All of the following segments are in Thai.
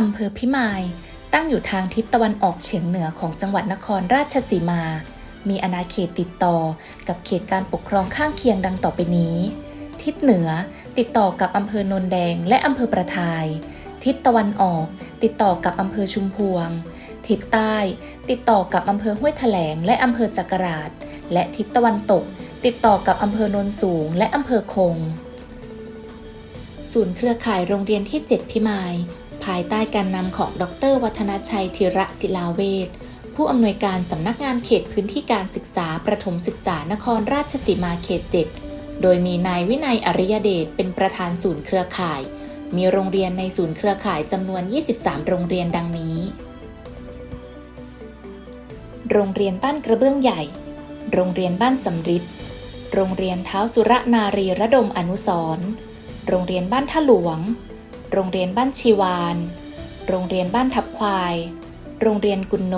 อำเภอพิมาย ตั้งอยู่ทางทิศตะวันออกเฉียงเหนือของจังหวัดนครราชสีมา มีอาณาเขตติดต่อกับเขตการปกครองข้างเคียงดังต่อไปนี้ ทิศเหนือติดต่อกับอำเภอโนนแดงและอำเภอประทาย ทิศตะวันออกติดต่อกับอำเภอชุมพวง ทิศใต้ติดต่อกับอำเภอห้วยแถลงและอำเภอจักราช และทิศตะวันตก ติดต่อกับอำเภอโนนสูงและอำเภอคง ศูนย์เครือข่ายโรงเรียนที่ 7 พิมาย ภายใต้การนำของดร วัฒนชัยธีระศิลาเวชผู้อำนวยการสำนักงานเขตพื้นที่การศึกษาประถมศึกษานครราชสีมาเขต 7 โดยมีนายวินัยอริยเดชเป็นประธานศูนย์เครือข่าย มีโรงเรียนในศูนย์เครือข่ายจำนวน 23 โรงเรียนดังนี้ โรงเรียนบ้านกระเบื้องใหญ่ โรงเรียนบ้านสำริดโรงเรียนเท้าสุรนารีระดมอนุสรโรงเรียนบ้านท่าหลวง โรงเรียนบ้านชีวาน โรงเรียนบ้านทับควาย โรงเรียนกุนโน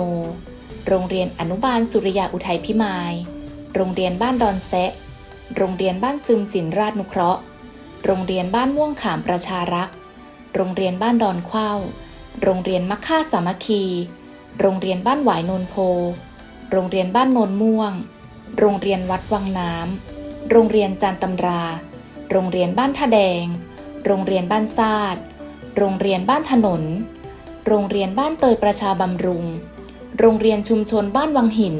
โรงเรียนอนุบาลสุริยาอุทัยพิมาย โรงเรียนบ้านดอนแซะ โรงเรียนบ้านซึมสินราชนุเคราะห์ โรงเรียนบ้านม่วงขามประชารักษ์ โรงเรียนบ้านดอนเข้า โรงเรียนมัคค่าสามัคคี โรงเรียนบ้านหวายนนโพ โรงเรียนบ้านนนม่วง โรงเรียนวัดวังน้ำ โรงเรียนจานตำรา โรงเรียนบ้านท่าแดง โรงเรียนบ้านซาด โรงเรียนบ้านถนน โรงเรียนบ้านเตยประชาบำรุง โรงเรียนชุมชนบ้านวังหิน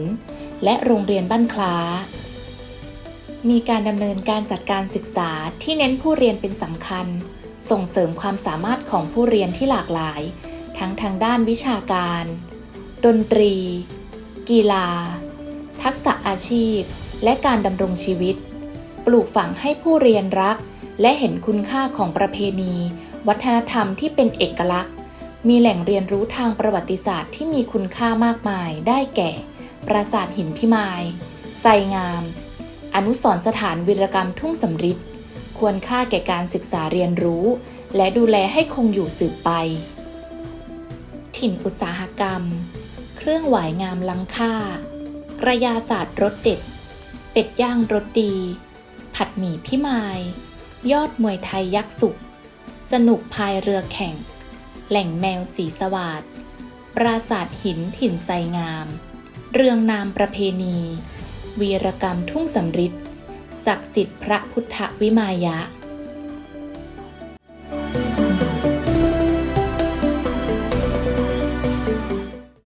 และโรงเรียนบ้านคล้า มีการดำเนินการจัดการศึกษาที่เน้นผู้เรียนเป็นสำคัญ ส่งเสริมความสามารถของผู้เรียนที่หลากหลาย ทั้งทางด้านวิชาการ ดนตรี กีฬา ทักษะอาชีพ และการดำรงชีวิต ปลูกฝังให้ผู้เรียนรัก และเห็นคุณค่าของประเพณี วัฒนธรรมที่เป็นเอกลักษณ์ มีแหล่งเรียนรู้ทางประวัติศาสตร์ที่มีคุณค่ามากมาย ได้แก่ ปราสาทหินพิมายไซงาม อนุสรสถานวีรกรรมทุ่งสำริดควรค่าแก่การศึกษาเรียนรู้ และดูแลให้คงอยู่สืบไป ถิ่นอุตสาหกรรม เครื่องหวายงามล้ำค่า กระยาศาสตร์รสเด็ด เป็ดย่างรสดี ผัดหมี่พิมาย ยอดมวยไทยยักษ์สุข สนุกพายเรือแข่ง แหล่งแมวสีสวาดปราสาทหินถิ่นไซงาม เรืองนามประเพณี วีรกรรมทุ่งสำริดศักดิ์สิทธิ์พระพุทธวิมายะ